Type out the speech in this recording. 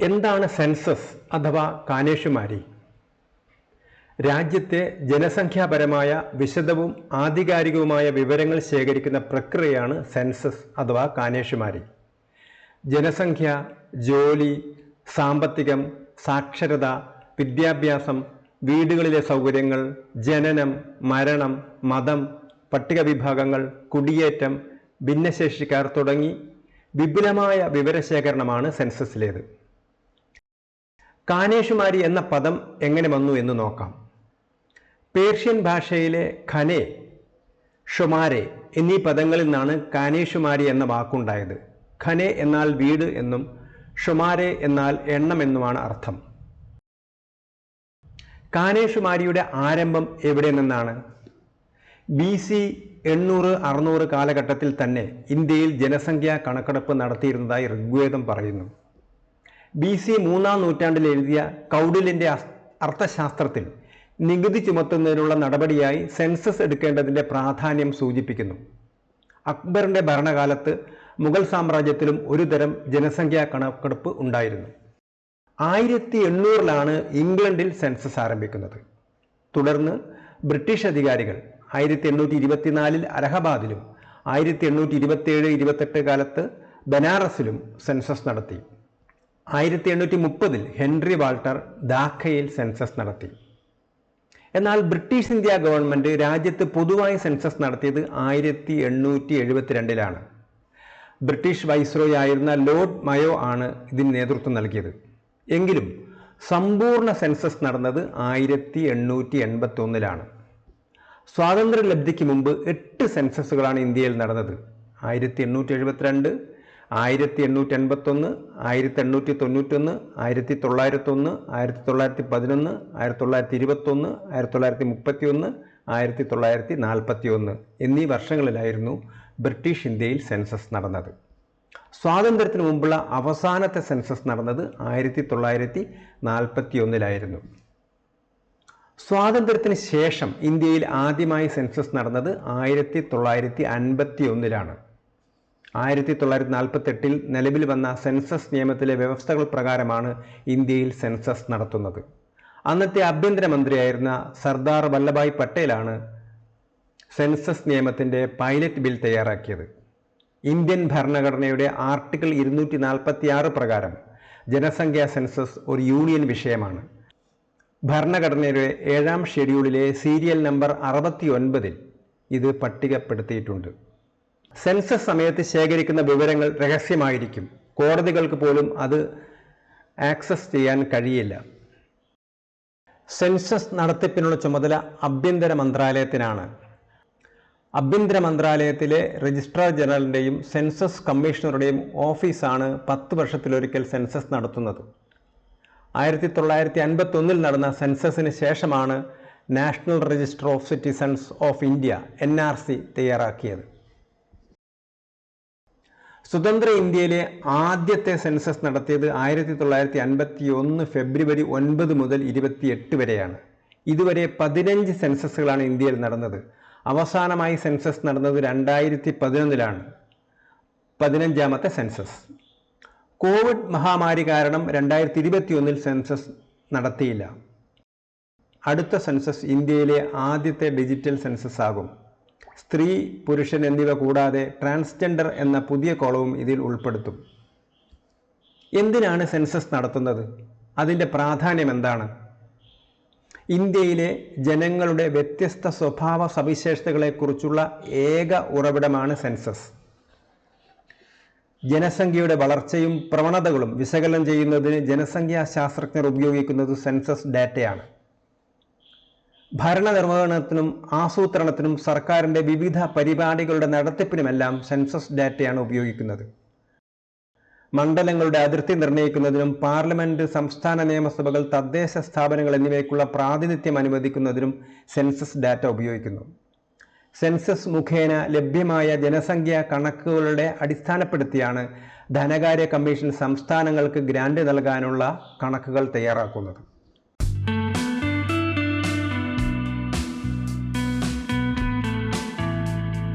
എന്താണ് സെൻസസ് അഥവാ കാനേഷുമാരി രാജ്യത്തെ ജനസംഖ്യാപരമായ വിശദവും ആധികാരികവുമായ വിവരങ്ങൾ ശേഖരിക്കുന്ന പ്രക്രിയയാണ് സെൻസസ് അഥവാ കാനേഷുമാരി ജനസംഖ്യ ജോലി സാമ്പത്തികം സാക്ഷരത വിദ്യാഭ്യാസം വീടുകളിലെ സൗകര്യങ്ങൾ ജനനം മരണം മതം പട്ടിക വിഭാഗങ്ങൾ കുടിയേറ്റം ഭിന്നശേഷിക്കാർ തുടങ്ങി വിപുലമായ വിവരശേഖരണമാണ് സെൻസസിലേത്. കാനേഷുമാരി എന്ന പദം എങ്ങനെ വന്നു എന്ന് നോക്കാം. പേർഷ്യൻ ഭാഷയിലെ ഖനെ ഷുമാരെ എന്നീ പദങ്ങളിൽ നിന്നാണ് കാനേഷുമാരി എന്ന വാക്കുണ്ടായത്. ഖനെ എന്നാൽ വീട് എന്നും ഷുമാരെ എന്നാൽ എണ്ണം എന്നുമാണ് അർത്ഥം. കാനേഷുമാരിയുടെ ആരംഭം എവിടെ നിന്നാണ്? ബി സി എണ്ണൂറ് അറുന്നൂറ് കാലഘട്ടത്തിൽ തന്നെ ഇന്ത്യയിൽ ജനസംഖ്യാ കണക്കെടുപ്പ് നടത്തിയിരുന്നതായി ഋഗ്വേദം പറയുന്നു. ബി സി മൂന്നാം നൂറ്റാണ്ടിൽ എഴുതിയ കൗഡിലിന്റെ അർത്ഥശാസ്ത്രത്തിൽ നികുതി ചുമത്തുന്നതിനുള്ള നടപടിയായി സെൻസസ് എടുക്കേണ്ടതിന്റെ പ്രാധാന്യം സൂചിപ്പിക്കുന്നു. അക്ബറിന്റെ ഭരണകാലത്ത് മുഗൾ സാമ്രാജ്യത്തിലും ഒരുതരം ജനസംഖ്യാ കണക്കെടുപ്പ് ഉണ്ടായിരുന്നു. ആയിരത്തി എണ്ണൂറിലാണ് ഇംഗ്ലണ്ടിൽ സെൻസസ് ആരംഭിക്കുന്നത്. തുടർന്ന് ബ്രിട്ടീഷ് അധികാരികൾ ആയിരത്തി എണ്ണൂറ്റി ഇരുപത്തിനാലിൽ അലഹബാദിലും ആയിരത്തി എണ്ണൂറ്റി ഇരുപത്തിയേഴ് ഇരുപത്തെട്ട് കാലത്ത് ബനാറസിലും സെൻസസ് നടത്തി. ആയിരത്തി എണ്ണൂറ്റി മുപ്പതിൽ ഹെൻറി വാൾട്ടർ ധാക്കയിൽ സെൻസസ് നടത്തി. എന്നാൽ ബ്രിട്ടീഷ് ഇന്ത്യ ഗവൺമെന്റ് രാജ്യത്ത് പൊതുവായി സെൻസസ് നടത്തിയത് ആയിരത്തി എണ്ണൂറ്റി എഴുപത്തിരണ്ടിലാണ് ബ്രിട്ടീഷ് വൈസ്രോയി ആയിരുന്ന ലോർഡ് മയോ ആണ് ഇതിന് നേതൃത്വം നൽകിയത്. എങ്കിലും സമ്പൂർണ സെൻസസ് നടന്നത് ആയിരത്തി എണ്ണൂറ്റി എൺപത്തി ഒന്നിലാണ് സ്വാതന്ത്ര്യ ലബ്ധിക്ക് മുമ്പ് എട്ട് സെൻസസുകളാണ് ഇന്ത്യയിൽ നടന്നത്. ആയിരത്തി എണ്ണൂറ്റി എഴുപത്തിരണ്ട് ആയിരത്തി എണ്ണൂറ്റി എൺപത്തൊന്ന് ആയിരത്തി എണ്ണൂറ്റി തൊണ്ണൂറ്റൊന്ന് ആയിരത്തി തൊള്ളായിരത്തൊന്ന് ആയിരത്തി തൊള്ളായിരത്തി പതിനൊന്ന് ആയിരത്തി തൊള്ളായിരത്തി ഇരുപത്തൊന്ന് ആയിരത്തി തൊള്ളായിരത്തി മുപ്പത്തി ഒന്ന് ആയിരത്തി തൊള്ളായിരത്തി നാൽപ്പത്തി ഒന്ന് എന്നീ വർഷങ്ങളിലായിരുന്നു ബ്രിട്ടീഷ് ഇന്ത്യയിൽ സെൻസസ് നടന്നത്. സ്വാതന്ത്ര്യത്തിന് മുമ്പുള്ള അവസാനത്തെ സെൻസസ് നടന്നത് ആയിരത്തി തൊള്ളായിരത്തി നാൽപ്പത്തി ഒന്നിലായിരുന്നു സ്വാതന്ത്ര്യത്തിന് ശേഷം ഇന്ത്യയിൽ ആദ്യമായി സെൻസസ് നടന്നത് ആയിരത്തി തൊള്ളായിരത്തി അൻപത്തി ഒന്നിലാണ് ആയിരത്തി തൊള്ളായിരത്തി നാൽപ്പത്തെട്ടിൽ നിലവിൽ വന്ന സെൻസസ് നിയമത്തിലെ വ്യവസ്ഥകൾ പ്രകാരമാണ് ഇന്ത്യയിൽ സെൻസസ് നടത്തുന്നത്. അന്നത്തെ ആഭ്യന്തരമന്ത്രിയായിരുന്ന സർദാർ വല്ലഭായ് പട്ടേലാണ് സെൻസസ് നിയമത്തിന്റെ പൈലറ്റ് ബിൽ തയ്യാറാക്കിയത്. ഇന്ത്യൻ ഭരണഘടനയുടെ ആർട്ടിക്കിൾ ഇരുന്നൂറ്റി നാൽപ്പത്തി ആറ് പ്രകാരം ജനസംഖ്യാ സെൻസസ് ഒരു യൂണിയൻ വിഷയമാണ്. ഭരണഘടനയുടെ ഏഴാം ഷെഡ്യൂളിലെ സീരിയൽ നമ്പർ അറുപത്തി ഒൻപതിൽ ഇത് പട്ടികപ്പെടുത്തിയിട്ടുണ്ട്. സെൻസസ് സമയത്ത് ശേഖരിക്കുന്ന വിവരങ്ങൾ രഹസ്യമായിരിക്കും. കോടതികൾക്ക് പോലും അത് ആക്സസ് ചെയ്യാൻ കഴിയില്ല. സെൻസസ് നടത്തിപ്പിനുള്ള ചുമതല ആഭ്യന്തര മന്ത്രാലയത്തിനാണ്. ആഭ്യന്തര മന്ത്രാലയത്തിലെ രജിസ്ട്രാർ ജനറലിന്റെയും സെൻസസ് കമ്മീഷണറുടെയും ഓഫീസാണ് പത്ത് വർഷത്തിലൊരിക്കൽ സെൻസസ് നടത്തുന്നത്. ആയിരത്തി തൊള്ളായിരത്തി അൻപത്തൊന്നിൽ നടന്ന സെൻസസിന് ശേഷമാണ് national register of citizens of India N R C തയ്യാറാക്കിയത്. സ്വതന്ത്ര ഇന്ത്യയിലെ ആദ്യത്തെ സെൻസസ് നടത്തിയത് ആയിരത്തി തൊള്ളായിരത്തി അൻപത്തി ഒന്ന് ഫെബ്രുവരി ഒൻപത് മുതൽ ഇരുപത്തിയെട്ട് വരെയാണ്. ഇതുവരെ പതിനഞ്ച് സെൻസസുകളാണ് ഇന്ത്യയിൽ നടന്നത്. അവസാനമായി സെൻസസ് നടന്നത് രണ്ടായിരത്തി പതിനൊന്നിലാണ് പതിനഞ്ചാമത്തെ സെൻസസ്. കോവിഡ് മഹാമാരി കാരണം രണ്ടായിരത്തി ഇരുപത്തി ഒന്നിൽ സെൻസസ് നടത്തിയില്ല. അടുത്ത സെൻസസ് ഇന്ത്യയിലെ ആദ്യത്തെ ഡിജിറ്റൽ സെൻസസ് ആകും. സ്ത്രീ പുരുഷൻ എന്നിവ കൂടാതെ ട്രാൻസ്ജെൻഡർ എന്ന പുതിയ കോളവും ഇതിൽ ഉൾപ്പെടുത്തും. എന്തിനാണ് സെൻസസ് നടത്തുന്നത്? അതിന്റെ പ്രാധാന്യം എന്താണ്? ഇന്ത്യയിലെ ജനങ്ങളുടെ വ്യത്യസ്ത സ്വഭാവ സവിശേഷതകളെക്കുറിച്ചുള്ള ഏക ഉറവിടമാണ് സെൻസസ്. ജനസംഖ്യയുടെ വളർച്ചയും പ്രവണതകളും വിശകലനം ചെയ്യുന്നതിന് ജനസംഖ്യാ ശാസ്ത്രജ്ഞർ ഉപയോഗിക്കുന്നത് സെൻസസ് ഡാറ്റയാണ്. ഭരണനിർവഹണത്തിനും ആസൂത്രണത്തിനും സർക്കാരിന്റെ വിവിധ പരിപാടികളുടെ നടത്തിപ്പിനുമെല്ലാം സെൻസസ് ഡാറ്റയാണ് ഉപയോഗിക്കുന്നത്. മണ്ഡലങ്ങളുടെ അതിർത്തി നിർണയിക്കുന്നതിനും പാർലമെന്റ് സംസ്ഥാന നിയമസഭകൾ തദ്ദേശ സ്ഥാപനങ്ങൾ എന്നിവയ്ക്കുള്ള പ്രാതിനിധ്യം അനുവദിക്കുന്നതിനും സെൻസസ് ഡാറ്റ ഉപയോഗിക്കുന്നു. സെൻസസ് മുഖേന ലഭ്യമായ ജനസംഖ്യാ കണക്കുകളുടെ അടിസ്ഥാനപ്പെടുത്തിയാണ് ധനകാര്യ കമ്മീഷൻ സംസ്ഥാനങ്ങൾക്ക് ഗ്രാന്റ് നൽകാനുള്ള കണക്കുകൾ തയ്യാറാക്കുന്നത്.